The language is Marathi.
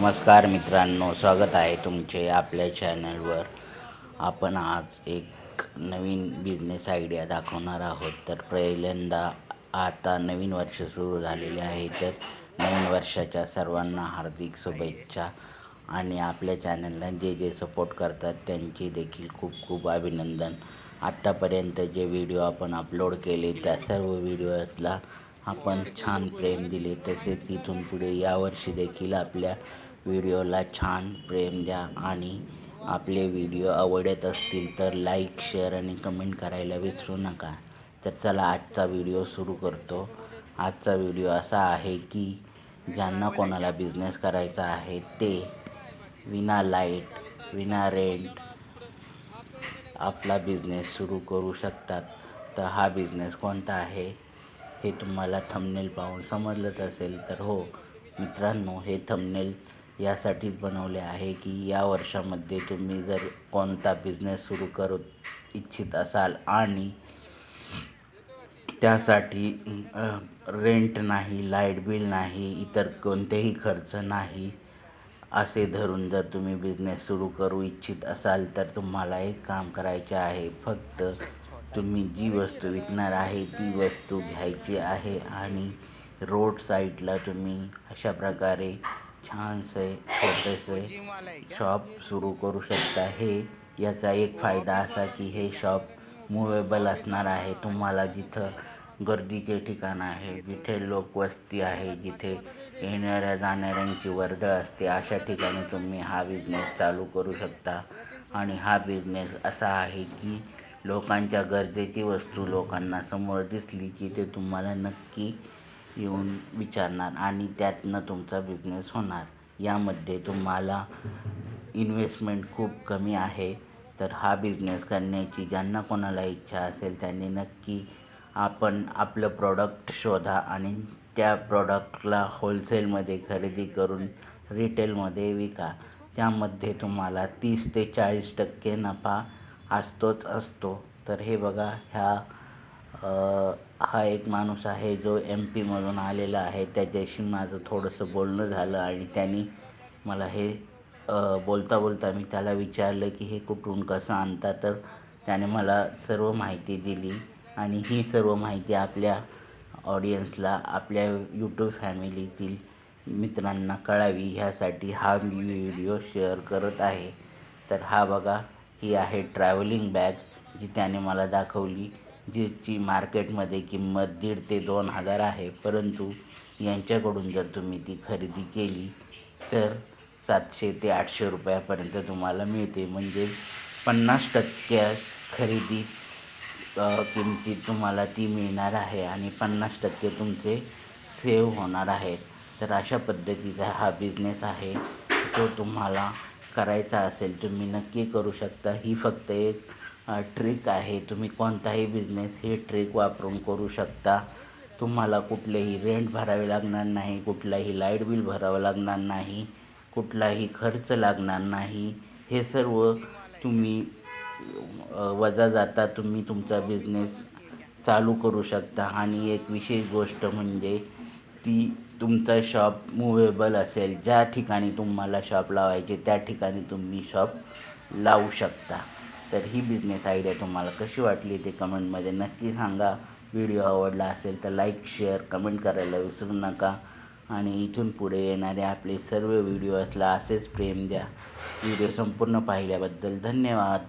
नमस्कार मित्रांनो स्वागत आहे तुमचे आपल्या चॅनलवर. आपण आज एक नवीन बिझनेस आयडिया दाखवणार आहोत. तर पहिल्यांदा आता नवीन वर्ष सुरू झालेले आहे. तर नवीन वर्षाच्या सर्वांना हार्दिक शुभेच्छा. आणि आपल्या चॅनलला जे जे सपोर्ट करतात त्यांचे देखील खूप खूप अभिनंदन. आत्तापर्यंत जे व्हिडिओ आपण अपलोड केले त्या सर्व व्हिडिओजला आपण छान प्रेम दिले. तसेच इथून पुढे यावर्षी देखील आपल्या व्हिडिओला छान प्रेम द्या आणि आपले व्हिडिओ आवडत असतील तर लाईक शेअर आणि कमेंट करायला विसरू नका. तर चला आजचा व्हिडिओ सुरू करतो. आजचा व्हिडिओ असा आहे की ज्यांना कोणाला बिझनेस करायचा आहे ते विना लाइट विना रेंट आपला बिझनेस सुरू करू शकतात. तर हा बिझनेस कोणता आहे हे तुम्हाला थंबनेल पाहून समजलंच असेल तर हो मित्रांनो हे थंबनेल यासाठीच बनवले आहे की या वर्षामध्ये तुम्ही जर कोणता बिझनेस सुरू करू इच्छित असाल आणि त्यासाठी रेंट नाही लाइट बिल नाही इतर कोणतेही खर्च नाही असे धरून जर तुम्ही बिझनेस सुरू करू इच्छित असाल तर तुम्हाला एक काम करायचे आहे. फक्त तुम्ही जी वस्तू विकणार आहे ती वस्तू घ्यायची आहे आणि रोड साईडला तुम्ही अशा प्रकारे छानसे छोटेसे शॉप सुरू करू शकता हे याचा एक फायदा असा की हे शॉप मुवेबल असणार आहे. तुम्हाला जिथं गर्दीचे ठिकाण आहे जिथे लोकवस्ती आहे जिथे येणाऱ्या जाणाऱ्यांची वर्दळ असते अशा ठिकाणी तुम्ही हा बिझनेस चालू करू शकता. आणि हा बिझनेस असा आहे की लोकांच्या गरजेची वस्तू लोकांना समोर दिसली की ते तुम्हाला नक्की येऊन विचारणार आणि त्यातनं तुमचा बिझनेस होणार. यामध्ये तुम्हाला इन्व्हेस्टमेंट खूप कमी आहे. तर हा बिझनेस करण्याची ज्यांना कोणाला इच्छा असेल त्यांनी नक्की आपण आपलं प्रॉडक्ट शोधा आणि त्या प्रॉडक्टला होलसेलमध्ये खरेदी करून रिटेलमध्ये विका. त्यामध्ये तुम्हाला तीस ते चाळीस टक्के नफा असतोच असतो. तर हे बघा ह्या हा एक माणूस आहे जो एम पीमधून आलेला आहे. त्याच्याशी माझं थोडंसं बोलणं झालं आणि त्यांनी मला हे बोलता बोलता मी त्याला विचारलं की हे कुठून कसं आणता? तर त्याने मला सर्व माहिती दिली आणि ही सर्व माहिती आपल्या ऑडियन्सला आपल्या यूट्यूब फॅमिलीतील मित्रांना कळावी. ह्यासाठी हा मी व्हिडिओ शेअर करत आहे. तर हा बघा ही आहे ट्रॅव्हलिंग बॅग जी त्याने मला दाखवली. ज्याची मार्केटमध्ये किंमत दीड ते दोन हजार आहे परंतु यांच्याकडून जर तुम्ही ती खरेदी केली तर सातशे ते आठशे रुपयापर्यंत तुम्हाला मिळते. म्हणजे पन्नास टक्के खरेदी किमतीत तुम्हाला ती मिळणार आहे आणि पन्नास टक्के तुमचे सेव्ह होणार आहेत तर अशा पद्धतीचा हा बिझनेस आहे. जो तुम्हाला करायचा असेल तुम्ही नक्की करू शकता. ही फक्त एक ट्रिक आहे. तुम्ही कोणताही बिझनेस हे ट्रिक वापरून करू शकता. तुम्हाला कुठलेही रेंट भरावे लागणार नाही कुठलाही लाइट बिल भरावं लागणार नाही कुठलाही खर्च लागणार नाही. हे सर्व तुम्ही वजा जाता तुम्ही तुमचा बिझनेस चालू करू शकता. आणि एक विशेष गोष्ट म्हणजे ती तुमचा शॉप मुवेबल असेल ज्या ठिकाणी तुम्हाला शॉप लावायचे त्या ठिकाणी तुम्ही शॉप लावू शकता. तर ही बिझनेस आयडिया तुम्हाला कशी वाटली ते कमेंटमध्ये नक्की सांगा. व्हिडिओ आवडला असेल तर लाईक शेअर कमेंट करायला विसरू नका. आणि इथून पुढे येणारे आपले सर्व व्हिडिओ असला असेच प्रेम द्या. व्हिडिओ संपूर्ण पाहिल्याबद्दल धन्यवाद.